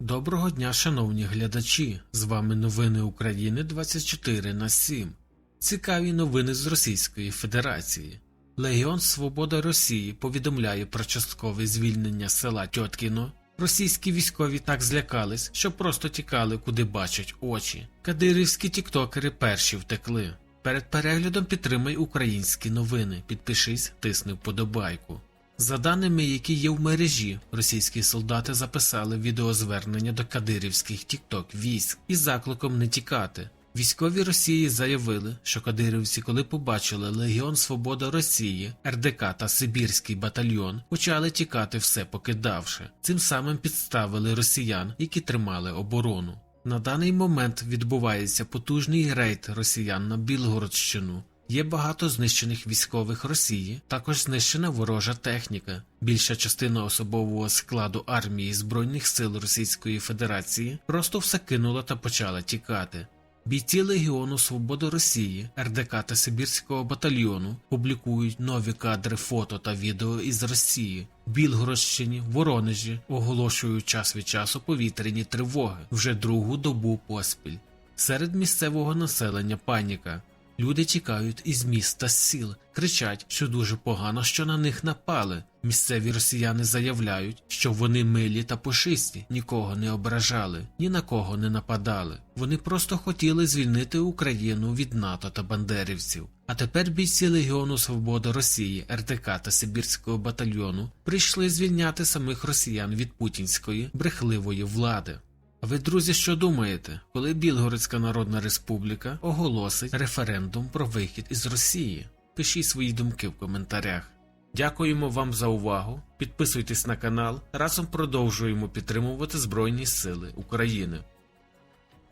Доброго дня, шановні глядачі! З вами новини України 24 на 7. Цікаві новини з Російської Федерації. Легіон Свобода Росії повідомляє про часткове звільнення села Тьоткіно. Російські військові так злякались, що просто тікали, куди бачать очі. Кадирівські тіктокери перші втекли. Перед переглядом підтримай українські новини. Підпишись, тисни вподобайку. За даними, які є в мережі, російські солдати записали відеозвернення до кадирівських тікток військ із закликом не тікати. Військові Росії заявили, що кадирівці, коли побачили Легіон Свобода Росії, РДК та Сибірський батальйон, почали тікати все покидавши. Цим самим підставили росіян, які тримали оборону. На даний момент відбувається потужний рейд росіян на Білгородщину. Є багато знищених військових Росії, також знищена ворожа техніка. Більша частина особового складу армії Збройних сил Російської Федерації просто все кинула та почала тікати. Бійці Легіону Свобода Росії, РДК та Сибірського батальйону публікують нові кадри фото та відео із Росії. Білгородщині, Воронежі оголошують час від часу повітряні тривоги вже другу добу поспіль. Серед місцевого населення паніка. Люди тікають із міст та з сіл, кричать, що дуже погано, що на них напали. Місцеві росіяни заявляють, що вони милі та пушисті, нікого не ображали, ні на кого не нападали. Вони просто хотіли звільнити Україну від НАТО та бандерівців. А тепер бійці Легіону Свобода Росії, РТК та Сибірського батальйону прийшли звільняти самих росіян від путінської брехливої влади. Ви, друзі, що думаєте, коли Білгородська Народна Республіка оголосить референдум про вихід із Росії? Пишіть свої думки в коментарях. Дякуємо вам за увагу. Підписуйтесь на канал. Разом продовжуємо підтримувати Збройні Сили України.